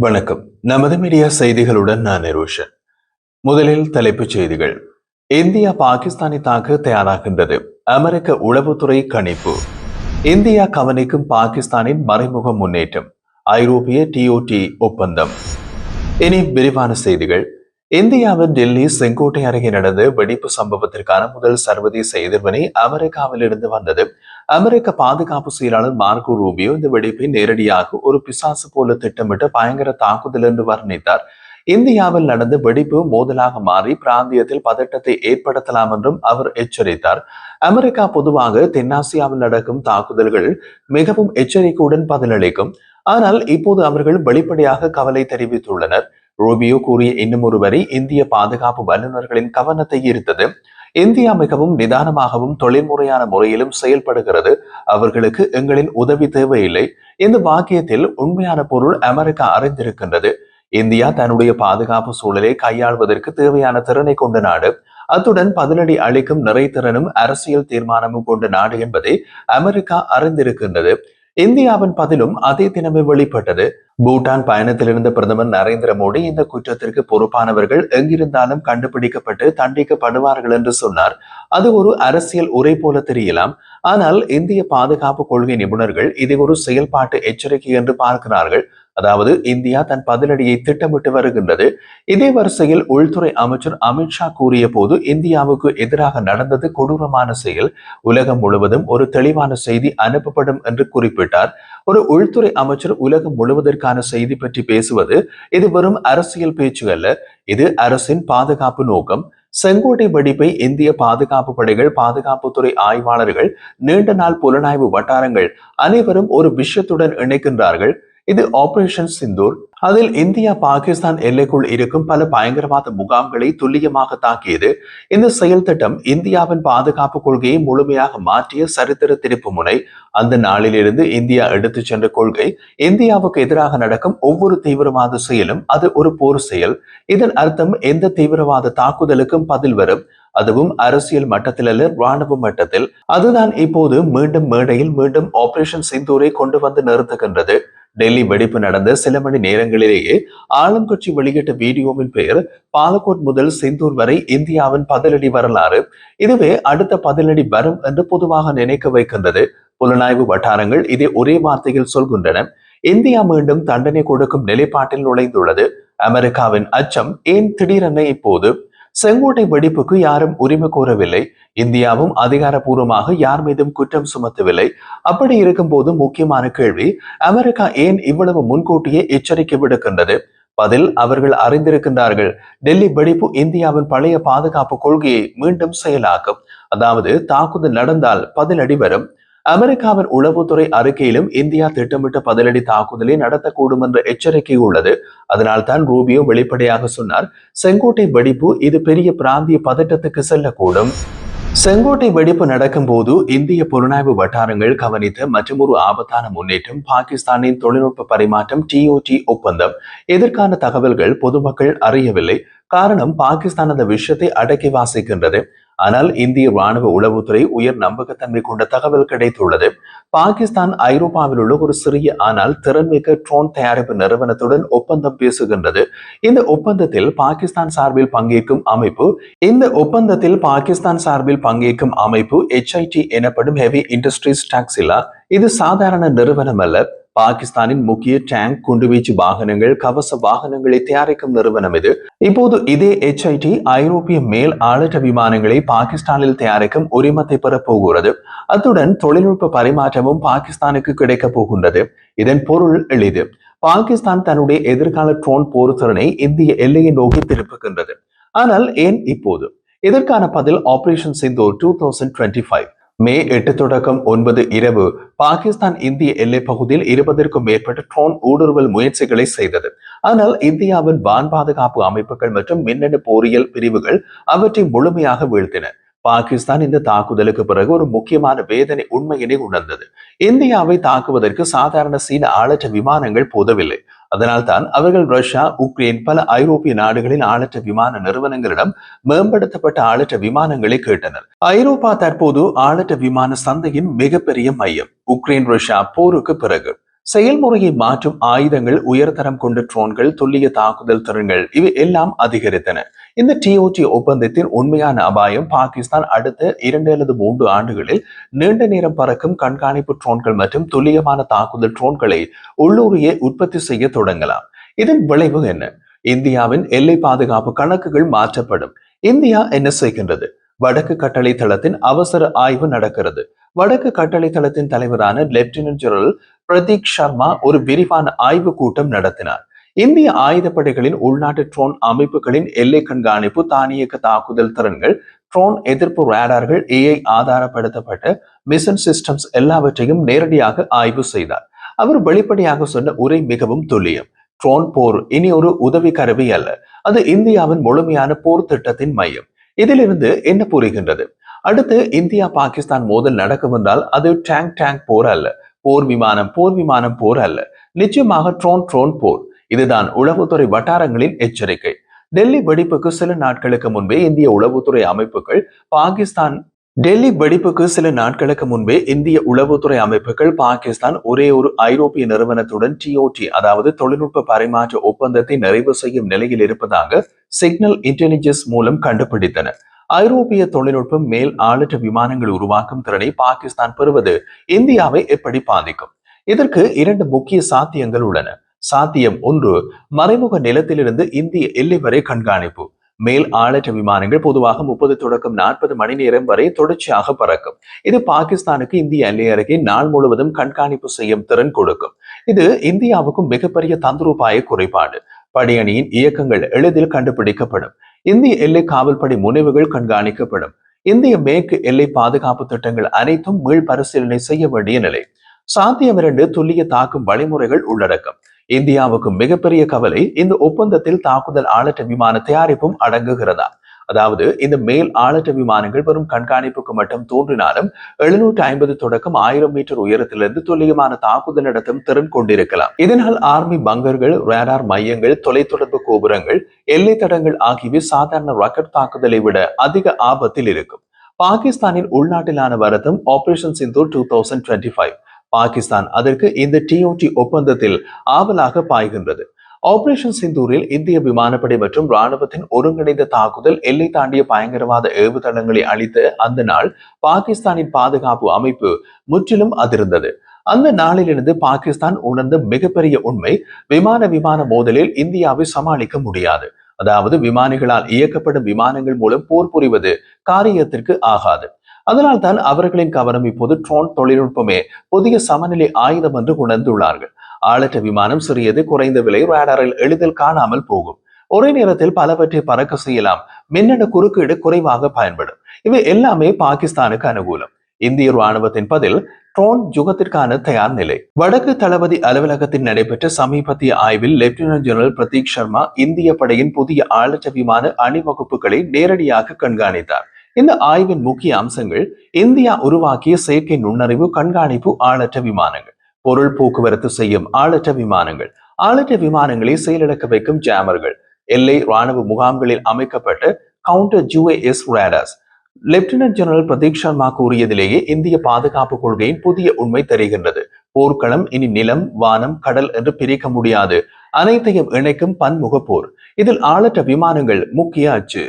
வணக்கம். நமது மீடியா செய்திகளுடன் நான் நிரோஷன். முதலில் தலைப்புச் செய்திகள். இந்தியா பாகிஸ்தானை தாக்க தயாராகின்றது. அமெரிக்க உளவுத்துறை கணிப்பு. இந்தியா கவனிக்கும் பாகிஸ்தானின் மறைமுக முன்னேற்றம். ஐரோப்பிய டிஓடி ஒப்பந்தம். இனி விரிவான செய்திகள். இந்தியாவின் டெல்லி செங்கோட்டை அருகே நடந்த வெடிப்பு சம்பவத்திற்கான முதல் சர்வதேச எதிர்வினை அமெரிக்காவில் இருந்து வந்தது. அமெரிக்க பாதுகாப்பு செயலாளர் மார்கோ ரூபியோ இந்த வெடிப்பை நேரடியாக ஒரு பிசாசு போல திட்டமிட்டு பயங்கர தாக்குதல் என்று வர்ணித்தார். இந்தியாவில் நடந்த வெடிப்பு மோதலாக மாறி பிராந்தியத்தில் பதட்டத்தை ஏற்படுத்தலாம் என்றும் அவர் எச்சரித்தார். அமெரிக்கா பொதுவாக தென்னாசியாவில் நடக்கும் தாக்குதல்கள் மிகவும் எச்சரிக்கையுடன் பதிலளிக்கும். ஆனால் இப்போது அவர்கள் வெளிப்படையாக கவலை தெரிவித்துள்ளனர். ரூபியோ கூறிய இன்னும் ஒரு வரி இந்திய பாதுகாப்பு வல்லுநர்களின் கவனத்தை ஈர்த்தது. இந்தியா மிகவும் நிதானமாகவும் தொழில்முறையான முறையிலும் செயல்படுகிறது. அவர்களுக்கு எங்களின் உதவி தேவையில்லை. இந்த வாக்கியத்தில் உண்மையான பொருள் அமெரிக்கா அறிந்திருக்கின்றது. இந்தியா தன்னுடைய பாதுகாப்பு சூழலை கையாள்வதற்கு தேவையான திறனை கொண்ட நாடு. அத்துடன் பதிலடி அளிக்கும் நிறைத்திறனும் அரசியல் தீர்மானமும் கொண்ட நாடு என்பதை அமெரிக்கா அறிந்திருக்கின்றது. இந்தியாவின் பதிலும் அதே தினமே வெளிப்பட்டது. பூட்டான் பயணத்தில் இருந்த பிரதமர் நரேந்திர மோடி இந்த குற்றத்திற்கு பொறுப்பானவர்கள் எங்கிருந்தாலும் கண்டுபிடிக்கப்பட்டு தண்டிக்கப்படுவார்கள் என்று சொன்னார். அது ஒரு அரசியல் உரை போல தெரியலாம். ஆனால் இந்திய பாதுகாப்பு கொள்கை நிபுணர்கள் இதை ஒரு செயல்பாட்டு எச்சரிக்கை என்று பார்க்கிறார்கள். அதாவது இந்தியா தன் பதிலடியை திட்டமிட்டு வருகின்றது. இதே வரிசையில் உள்துறை அமைச்சர் அமித்ஷா கூறிய போது இந்தியாவுக்கு எதிராக நடந்தது கொடூரமான செயல். உலகம் முழுவதும் ஒரு தெளிவான செய்தி அனுப்பப்படும் என்று குறிப்பிட்டார். ஒரு உள்துறை அமைச்சர் உலகம் முழுவதற்கான செய்தி பற்றி பேசுவது இது வெறும் அரசியல் பேச்சு அல்ல. இது அரசின் பாதுகாப்பு நோக்கம். செங்கோட்டை வெடிப்பை இந்திய பாதுகாப்பு படைகள் பாதுகாப்புத்துறை ஆய்வாளர்கள் நீண்ட நாள் புலனாய்வு வட்டாரங்கள் அனைவரும் ஒரு விஷயத்துடன் இணைக்கின்றார்கள். இது ஆபரேஷன் சிந்தூர் அதில் இந்தியா பாகிஸ்தான் எல்லைக்குள் இருக்கும் பல பயங்கரவாத முகாம்களை துல்லியமாக தாக்கியது. இந்த செயல் திட்டம் இந்தியாவின் பாதுகாப்பு கொள்கையை முழுமையாக மாற்றிய சரித்திர திருப்பு முனை. அந்த நாளிலிருந்து இந்தியா எடுத்துச் சென்ற கொள்கை இந்தியாவுக்கு எதிராக நடக்கும் ஒவ்வொரு தீவிரவாத செயலும் அது ஒரு போர் செயல். இதன் அர்த்தம் எந்த தீவிரவாத தாக்குதலுக்கும் பதில் வரும் அதுவும் அரசியல் மட்டத்தில் அல்ல ராணுவ மட்டத்தில். அதுதான் இப்போது மீண்டும் மேடையில் மீண்டும் ஆபரேஷன் சிந்தூரை கொண்டு வந்து நிறுத்துகின்றது. டெல்லி வெடிப்பு நடந்த சில மணி நேரங்களிலேயே ஆளும் கட்சி வெளியிட்ட வீடியோவின் பெயர் பாலக்கோட் முதல் சிந்தூர் வரை இந்தியாவின் பதிலடி வரலாறு. இதுவே அடுத்த பதிலடி வரும் என்று பொதுவாக நினைக்க வைக்கின்றது. புலனாய்வு வட்டாரங்கள் இதை ஒரே வார்த்தையில் சொல்கின்றன. இந்தியா மீண்டும் தண்டனை கொடுக்கும் நிலைப்பாட்டில் நுழைந்துள்ளது. அமெரிக்காவின் அச்சம் ஏன் திடீரென இப்போது செங்கோட்டை வெடிப்புக்கு யாரும் உரிமை கோரவில்லை. இந்தியாவும் அதிகாரப்பூர்வமாக யார் மீதும் குற்றம் சுமத்தவில்லை. அப்படி இருக்கும் போது முக்கியமான கேள்வி அமெரிக்கா ஏன் இவ்வளவு முன்கூட்டியே எச்சரிக்கை விடுக்கின்றது? பதில் அவர்கள் அறிந்திருக்கின்றார்கள். டெல்லி வெடிப்பு இந்தியாவின் பழைய பாதுகாப்பு கொள்கையை மீண்டும் செயலாக்கும். அதாவது தாக்குதல் நடந்தால் பதிலடி வரும். அமெரிக்காவின் உளவுத்துறை அறிக்கையிலும் இந்தியா திட்டமிட்ட பதிலடி தாக்குதலை நடத்தக்கூடும் என்ற எச்சரிக்கை உள்ளது. அதனால் தான் ரூபியோ வெளிப்படையாக சொன்னார் செங்கோட்டை வெடிப்பு இது பெரிய பிராந்திய பதட்டத்துக்கு செல்லக்கூடும். செங்கோட்டை வெடிப்பு நடக்கும் போது இந்திய புலனாய்வு வட்டாரங்கள் கவனித்த ஒரு ஆபத்தான முன்னேற்றம் பாகிஸ்தானின் தொழில்நுட்ப பரிமாற்றம் டிஓடி ஒப்பந்தம். எதிர்கான தகவல்கள் பொதுமக்கள் அறியவில்லை. காரணம் பாகிஸ்தான் அந்த விஷயத்தை அடக்கி வாசிக்கின்றது. ஆனால் இந்திய ராணுவ உளவுத்துறை உயர் நம்பகத்தன்மை கொண்ட தகவல் கிடைத்துள்ளது. பாகிஸ்தான் ஐரோப்பாவில் உள்ள ஒரு சிறிய ஆனால் திறன்மிக்க ட்ரோன் தயாரிப்பு நிறுவனத்துடன் ஒப்பந்தம் பேசுகின்றது. இந்த ஒப்பந்தத்தில் பாகிஸ்தான் சார்பில் பங்கேற்கும் அமைப்பு இந்த ஒப்பந்தத்தில் பாகிஸ்தான் சார்பில் பங்கேற்கும் அமைப்பு எச்ஐடி எனப்படும் ஹெவி இண்டஸ்ட்ரீஸ் டாக்ஸிலா இது சாதாரண நிறுவனம் அல்ல. பாகிஸ்தானின் முக்கிய டேங்க் குண்டுவீச்சு வாகனங்கள் கவச வாகனங்களை தயாரிக்கும் நிறுவனம் இது. இப்போது இதே HIT ஐரோப்பிய மேல் ஆளற்ற விமானங்களை பாகிஸ்தானில் தயாரிக்கும் உரிமத்தை பெறப் போகிறது. அத்துடன் தொழில்நுட்ப பரிமாற்றமும் பாகிஸ்தானுக்கு கிடைக்கப் போகின்றது. இதன் பொருள் எளிது. பாகிஸ்தான் தன்னுடைய எதிர்கால ட்ரோன் போர் திறனை இந்திய எல்லையை நோக்கி திருப்புகின்றது. ஆனால் ஏன் இப்போது? இதற்கான பதில் operation Sindoor two thousand twenty five May எட்டு தொடக்கம் ஒன்பது இரவு பாகிஸ்தான் இந்திய எல்லை பகுதியில் இருபதற்கும் மேற்பட்ட ட்ரோன் ஊடுருவல் முயற்சிகளை செய்தது. ஆனால் இந்தியாவின் வான் பாதுகாப்பு அமைப்புகள் மற்றும் மின்னணு போரியல் பிரிவுகள் அவற்றை முழுமையாக வீழ்த்தின. பாகிஸ்தான் இந்த தாக்குதலுக்கு பிறகு ஒரு முக்கியமான வேதனை உண்மையினை உணர்ந்தது. இந்தியாவை தாக்குவதற்கு சாதாரண சீன ஆளற்ற விமானங்கள் போதவில்லை. அதனால்தான் அவர்கள் ரஷ்யா உக்ரைன் பல ஐரோப்பிய நாடுகளின் ஆளற்ற விமான நிறுவனங்களிடம் மேம்படுத்தப்பட்ட ஆளற்ற விமானங்களை கேட்டனர். ஐரோப்பா தற்போது ஆளற்ற விமான சந்தையின் மிகப்பெரிய மையம் உக்ரைன் ரஷ்யா போருக்கு பிறகு. செயல்முறையை மாற்றும் ஆயுதங்கள் உயர்தரம் கொண்ட ட்ரோன்கள் துல்லிய தாக்குதல் திறன்கள் இவை எல்லாம் அதிகரித்தன. இந்த டிஓடி ஒப்பந்தத்தின் உண்மையான அபாயம் பாகிஸ்தான் அடுத்த இரண்டு அல்லது மூன்று ஆண்டுகளில் நீண்ட நேரம் பறக்கும் கண்காணிப்பு ட்ரோன்கள் மற்றும் துல்லியமான தாக்குதல் ட்ரோன்களை உள்ளூரையே உற்பத்தி செய்ய தொடங்கலாம். இதன் விளைவு என்ன? இந்தியாவின் எல்லை பாதுகாப்பு கணக்குகள் மாற்றப்படும். இந்தியா என்ன செய்கின்றது? வடக்கு கட்டளை தளத்தின் அவசர ஆய்வு நடக்கிறது. வடக்கு கட்டளை தளத்தின் தலைவரான லெப்டினன்ட் ஜெனரல் பிரதீக் சர்மா ஒரு விரிவான ஆய்வு கூட்டம் நடத்தினார். இந்திய ஆயுதப்படைகளின் உள்நாட்டு ட்ரோன் அமைப்புகளின் எல்லை கண்காணிப்பு தானியக்க தாக்குதல் திறன்கள் ட்ரோன் எதிர்ப்பு ரேடார்கள் ஏஐ ஆதாரப்படுத்தப்பட்ட மிஷன் சிஸ்டம்ஸ் எல்லாவற்றையும் நேரடியாக ஆய்வு செய்தார். அவர் வெளிப்படையாக சொன்ன உரை மிகவும் துல்லியம். ட்ரோன் போர் இனி ஒரு உதவி கருவி அல்ல. அது இந்தியாவின் முழுமையான போர் திட்டத்தின் மையம். இதிலிருந்து என்ன புரிகின்றது? அடுத்து இந்தியா பாகிஸ்தான் மோதல் நடக்கும் என்றால் அது டேங்க் டேங்க் போர் அல்ல. போர் விமானம் போர் விமானம் போர் அல்ல. நிச்சயமாக ட்ரோன் ட்ரோன் போர். இதுதான் உளவுத்துறை வட்டாரங்களின் எச்சரிக்கை. டெல்லி வெடிப்புக்கு சில நாட்களுக்கு முன்பே இந்திய உளவுத்துறை அமைப்புகள் பாகிஸ்தான் டெல்லி வெடிப்புக்கு சில நாட்களுக்கு முன்பே இந்திய உளவுத்துறை அமைப்புகள் பாகிஸ்தான் ஒரே ஒரு ஐரோப்பிய நிறுவனத்துடன் டிஓடி அதாவது தொழில்நுட்ப பரிமாற்ற ஒப்பந்தத்தை நிறைவு செய்யும் நிலையில் இருப்பதாக சிக்னல் இன்டெலிஜென்ஸ் மூலம் கண்டுபிடித்தன. ஐரோப்பிய தொழில்நுட்பம் மேல் ஆளற்ற விமானங்கள் உருவாக்கும் திறனை பாகிஸ்தான் பெறுவது இந்தியாவை எப்படி பாதிக்கும்? இதற்கு இரண்டு முக்கிய சாத்தியங்கள் உள்ளன. சாத்தியம் ஒன்று மறைமுக நிலத்திலிருந்து இந்திய எல்லை வரை கண்காணிப்பு. மேல் ஆளற்ற விமானங்கள் பொதுவாக முப்பது தொடக்கம் நாற்பது மணி நேரம் வரை தொடர்ச்சியாக பறக்கும். இது பாகிஸ்தானுக்கு இந்திய எல்லை அருகே நாள் முழுவதும் கண்காணிப்பு செய்யும் திறன் கொடுக்கும். இது இந்தியாவுக்கும் மிகப்பெரிய தந்திரோபாய குறைபாடு. படையணியின் இயக்கங்கள் எளிதில் கண்டுபிடிக்கப்படும். இந்திய எல்லை காவல்படை முனைவுகள் கண்காணிக்கப்படும். இந்திய மேற்கு எல்லை பாதுகாப்பு திட்டங்கள் அனைத்தும் மீள் பரிசீலனை செய்ய வேண்டிய நிலை. சாத்தியம் இரண்டு துல்லிய தாக்கும் வழிமுறைகள் உள்ளடக்கம். இந்தியாவுக்கு மிகப்பெரிய கவலை இந்த ஒப்பந்தத்தில் தாக்குதல் ஆளற்ற விமான தயாரிப்பும் அடங்குகிறதா? அதாவது இந்த மேல் ஆளற்ற விமானங்கள் வெறும் கண்காணிப்புக்கு மட்டும் தோன்றினாலும் எழுநூற்றி ஐம்பது தொடக்கம் ஆயிரம் மீட்டர் உயரத்திலிருந்து துல்லியமான தாக்குதல் நடத்தும் திறன் கொண்டிருக்கலாம். இதனால் ஆர்மி பங்கர்கள் ரேடார் மையங்கள் தொலைத்தொடர்பு கோபுரங்கள் எல்லை தடங்கள் ஆகியவை சாதாரண ராக்கெட் தாக்குதலை விட அதிக ஆபத்தில் இருக்கும். பாகிஸ்தானின் உள்நாட்டிலான வருத்தம் operation Sindoor two thousand twenty five Pakistan அதற்கு இந்த டிஓடி ஒப்பந்தத்தில் ஆவலாக பாய்கின்றது. ஆபரேஷன் சிந்தூரில் இந்திய விமானப்படை மற்றும் ராணுவத்தின் ஒருங்கிணைந்த தாக்குதல் எல்லை தாண்டிய பயங்கரவாத ஏவுதளங்களை அளித்த அந்த நாள் பாகிஸ்தானின் பாதுகாப்பு அமைப்பு முற்றிலும் அதிர்ந்தது. அந்த நாளிலிருந்து பாகிஸ்தான் உணர்ந்த மிகப்பெரிய உண்மை விமான விமான மோதலில் இந்தியாவை சமாளிக்க முடியாது. அதாவது விமானிகளால் இயக்கப்படும் விமானங்கள் மூலம் போர் புரிவது காரியத்திற்கு ஆகாது. அதனால் தான் அவர்களின் கவனம் இப்போது ட்ரோன் தொழில்நுட்பமே புதிய சமநிலை ஆயுதம் என்று உணர்ந்துள்ளார்கள். ஆளற்ற விமானம் சிறியது குறைந்த விலை ரேடாரில் எளிதில் காணாமல் போகும். ஒரே நேரத்தில் பலவற்றை பறக்க செய்யலாம். மின்னணு குறுக்கீடு குறைவாக பயன்படும். இவை எல்லாமே பாகிஸ்தானுக்கு அனுகூலம். இந்திய ராணுவத்தின் பதில் ட்ரோன் யுகத்திற்கான தயார் நிலை. வடக்கு தளபதி அலுவலகத்தில் நடைபெற்ற சமீபத்திய ஆய்வில் லெப்டினன்ட் ஜெனரல் பிரதீக் சர்மா இந்திய படையின் புதிய ஆளற்ற விமான அணிவகுப்புகளை நேரடியாக கண்காணித்தார். இந்த ஆய்வின் முக்கிய அம்சங்கள் இந்தியா உருவாக்கிய செயற்கை நுண்ணறிவு கண்காணிப்பு ஆளற்ற விமானங்கள். பொருள் போக்குவரத்து செய்யும் ஆளற்ற விமானங்கள். ஆளற்ற விமானங்களை செயலிழக்க வைக்கும் ஜாமர்கள் எல்லை ராணுவ முகாம்களில் அமைக்கப்பட்ட counter UAS radars lieutenant general Prateek Sharma கூறியதிலேயே இந்திய பாதுகாப்பு கொள்கையின் புதிய உண்மை தெரிகின்றது. போர்க்களம் இனி நிலம் வானம் கடல் என்று பிரிக்க முடியாது. அனைத்தையும் இணைக்கும் பன்முக போர். இதில் ஆளற்ற விமானங்கள் முக்கிய அச்சு.